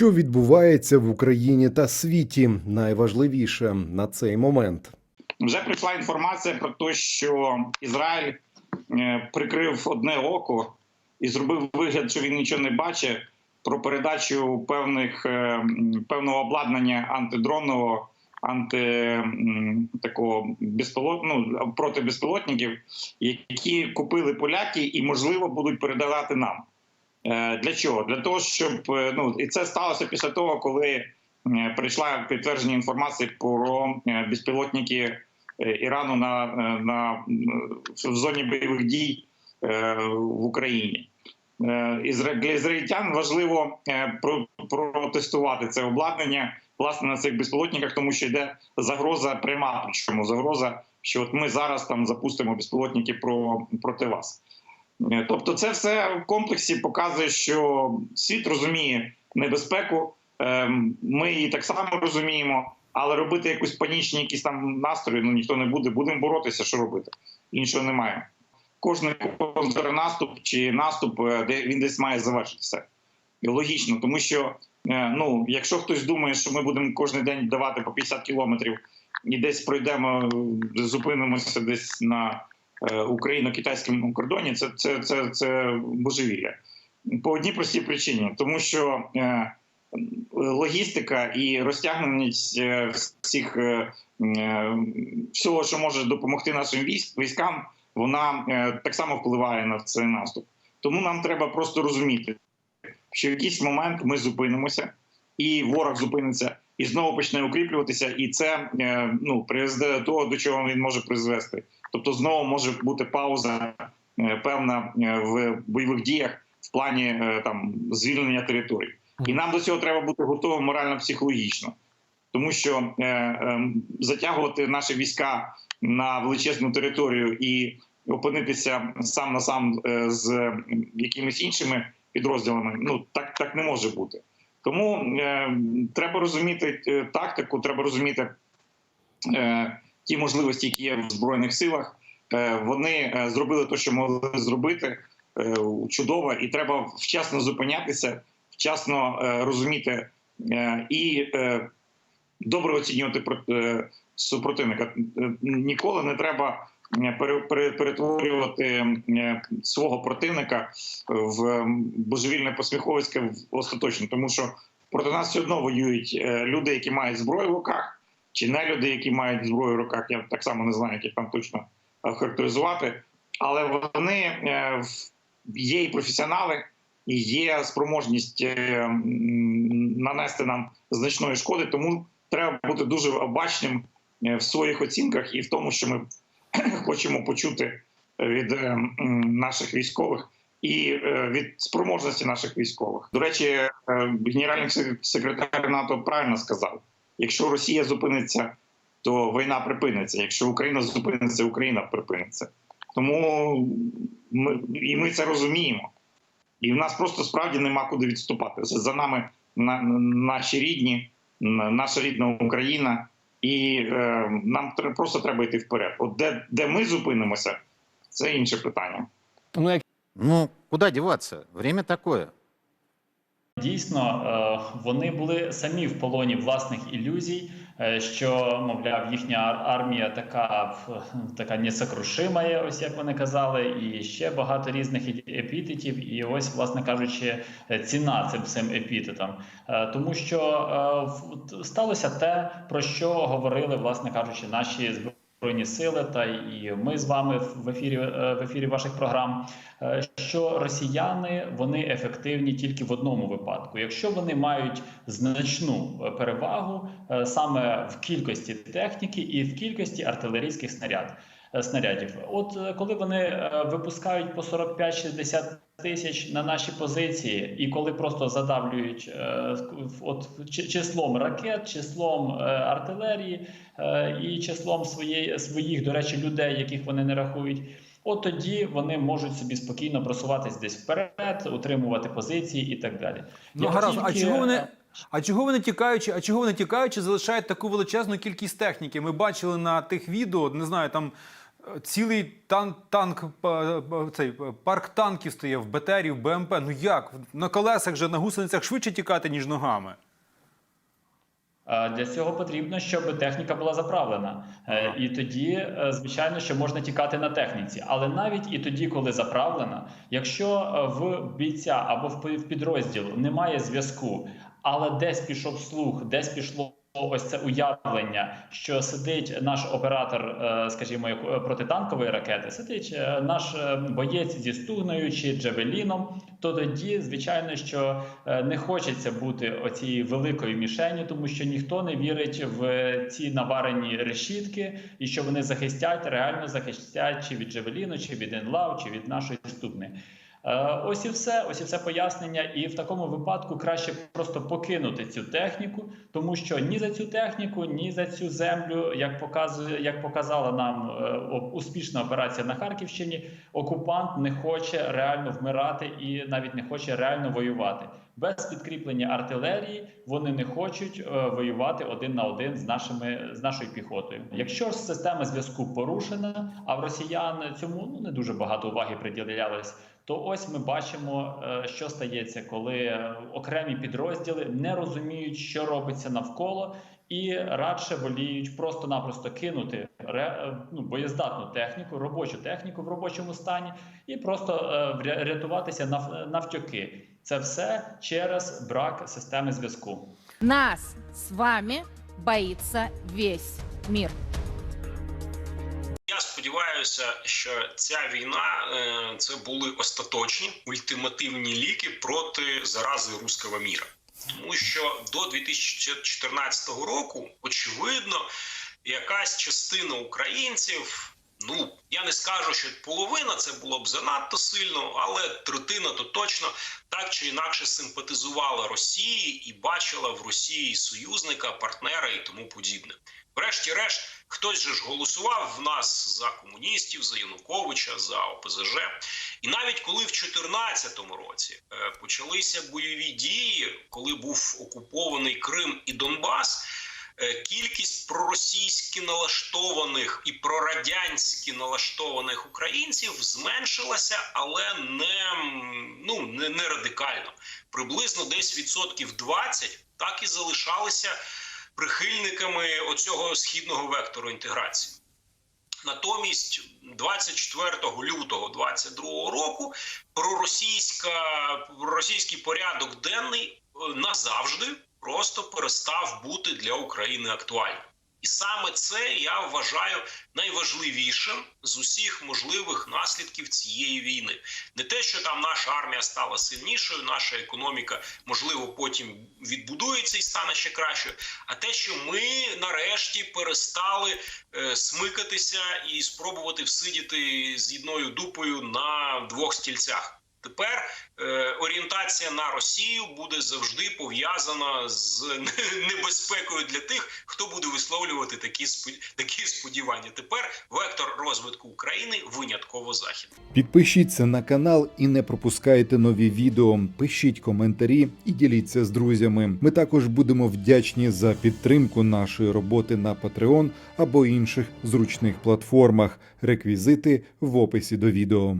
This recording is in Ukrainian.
Що відбувається в Україні та світі, найважливіше на цей момент. Вже прийшла інформація про те, що Ізраїль е, прикрив одне око і зробив вигляд, що він нічого не бачить про передачу певних е, певного обладнання антидронного, анти такого безпілот, ну, проти безпілотників, які купили поляки і можливо будуть передавати нам. Е, Для чого? Для того, щоб е, ну і це сталося після того, коли е, прийшла підтвердження інформації про безпілотники Ірану на, на в зоні бойових дій в Україні. Для ізраїльтян важливо про- протестувати це обладнання власне на цих безпілотниках, тому що йде загроза пряма. Причому загроза, що от ми зараз там запустимо безпілотники про проти вас. Тобто, це все в комплексі показує, що світ розуміє небезпеку. ем, Ми її так само розуміємо, але робити якусь панічні якісь там настрої ну ніхто не буде. Будемо боротися, що робити. Іншого немає. Кожний контрнаступ чи наступ, е, де він десь має завершитися. І логічно, тому що е, ну, якщо хтось думає, що ми будемо кожен день давати по 50 кілометрів і десь пройдемо, зупинимося десь на україно-китайському кордоні, це, це, це, це божевілля. По одній простій причині, тому що е, логістика і розтягненість е, всіх е, е, всього, що може допомогти нашим військ, військам, вона е, так само впливає на цей наступ. Тому нам треба просто розуміти, що в якийсь момент ми зупинимося, і ворог зупиниться, і знову почне укріплюватися, і це е, ну призведе до того, до чого він може призвести. Тобто, знову може бути пауза е, певна е, в бойових діях в плані е, там звільнення територій. І нам до цього треба бути готовим морально-психологічно, тому що е, е, затягувати наші війська на величезну територію і опинитися сам на сам з якимись іншими підрозділами, ну так, так не може бути. Тому е, треба розуміти тактику, треба розуміти е, ті можливості, які є в збройних силах. Е, вони е, зробили те, що могли зробити е, чудово, і треба вчасно зупинятися, вчасно розуміти і добре оцінювати супротивника. Ніколи не треба пере- пере- перетворювати свого противника в божевільне посміховиське остаточно, тому що проти нас все одно воюють люди, які мають зброю в руках, чи не люди, які мають зброю в руках. Я так само не знаю, як їх там точно е, характеризувати. Але вони е, є і професіонали, і є спроможність е, нанести нам значної шкоди. Тому треба бути дуже обачним в своїх оцінках і в тому, що ми хочемо почути від наших військових і від спроможності наших військових. До речі, генеральний секретар НАТО правильно сказав: якщо Росія зупиниться, то війна припиниться. Якщо Україна зупиниться, Україна припиниться. Тому ми і ми це розуміємо. І в нас просто справді нема куди відступати. За за нами на, наші рідні, на- наша рідна Україна, і е, нам тре- просто треба йти вперед. От де, де ми зупинимося, це інше питання. Ну, як Ну, куда деваться? Время такое. Дійсно, е, вони були самі в полоні власних ілюзій, е, що мовляв, їхня армія така така несокрушима, ось як вони казали, і ще багато різних епітетів. І ось, власне кажучи, е, ціна цим всім епітетам, тому що сталося те, про що говорили, власне кажучи, наші збройні сили, та і ми з вами в ефірі е, в ефірі ваших програм е, що росіяни вони ефективні тільки в одному випадку, якщо вони мають значну е, перевагу саме в кількості техніки і в кількості артилерійських снаряд. Снарядів, от е, коли вони е, випускають по 45-60 тисяч на наші позиції, і коли просто задавлюють е, от числом ракет, числом артилерії і числом своєї своїх, до речі, людей, яких вони не рахують, От тоді вони можуть собі спокійно просуватись десь вперед, утримувати позиції і так далі. ну Як гаразд, а чого вони? А чого вони тікаючи? А чого вони тікаючи, залишають таку величезну кількість техніки? Ми бачили на тих відео, не знаю, там Цілий тан, танк, па- па- цей е, парк танків стояв, БТРів, БМП. Ну як? На колесах же, на гусеницях швидше тікати, ніж ногами. Е, Для цього потрібно, щоб техніка була заправлена. Е, І тоді, е, звичайно, що можна тікати на техніці. Але навіть і тоді, коли заправлена, якщо е, в бійця або в підрозділу немає зв'язку, але десь пішов слух, десь пішло. Ось це уявлення, що сидить наш оператор, е, скажімо, е, протитанкової ракети, сидить е, наш боєць зі стугною чи джавеліном. То тоді, звичайно, що не хочеться бути оцією великою мішенью, тому що ніхто не вірить в ці наварені решітки, і що вони захистять, реально захистять чи від Джавеліну, чи від Енлав, чи від нашої ступни. Е, Ось і все, ось і все пояснення. І в такому випадку краще просто покинути цю техніку, тому що ні за цю техніку, ні за цю землю, як показує, як показала нам е, успішна операція на Харківщині, окупант не хоче реально вмирати і навіть не хоче реально воювати. Без підкріплення артилерії вони не хочуть е, воювати один на один з нашими з нашою піхотою. Якщо ж система зв'язку порушена, а в росіян цьому ну не дуже багато уваги приділялось, то ось ми бачимо, е, що стається, коли е, окремі підрозділи не розуміють, що робиться навколо, і радше воліють просто-напросто кинути е, ну, боєздатну техніку, робочу техніку в робочому стані, і просто рятуватися навтюки. Це все через брак системи зв'язку. Нас с вами боится весь мир. Сподіваюся, що ця війна е, це були остаточні ультимативні ліки проти зарази руського міра. Тому що до 2014 року, очевидно, якась частина українців. Ну я не скажу, що половина це було б занадто сильно, але третина то точно так чи інакше симпатизувала Росії і бачила в Росії союзника, партнера і тому подібне. Врешті-решт, хтось же ж голосував в нас за комуністів, за Януковича, за ОПЗЖ. І навіть коли в 2014 році е, почалися бойові дії, коли був окупований Крим і Донбас. е, Кількість проросійськи налаштованих і прорадянськи налаштованих українців зменшилася, але не, ну, не, не радикально. Приблизно десь відсотків 20 так і залишалися прихильниками оцього східного вектору інтеграції. Натомість 24 лютого 22 року проросійська проросійський порядок денний назавжди просто перестав бути для України актуальним. І саме це я вважаю найважливішим з усіх можливих наслідків цієї війни. Не те, що там наша армія стала сильнішою, наша економіка можливо потім відбудується і стане ще кращою, а те, що ми нарешті перестали е, смикатися і спробувати всидіти з одною дупою на двох стільцях. Тепер е, орієнтація на Росію буде завжди пов'язана з небезпекою для тих, хто буде висловлювати такі такі сподівання. Тепер вектор розвитку України винятково західний. Підпишіться на канал і не пропускайте нові відео. Пишіть коментарі і діліться з друзями. Ми також будемо вдячні за підтримку нашої роботи на Patreon або інших зручних платформах. Реквізити в описі до відео.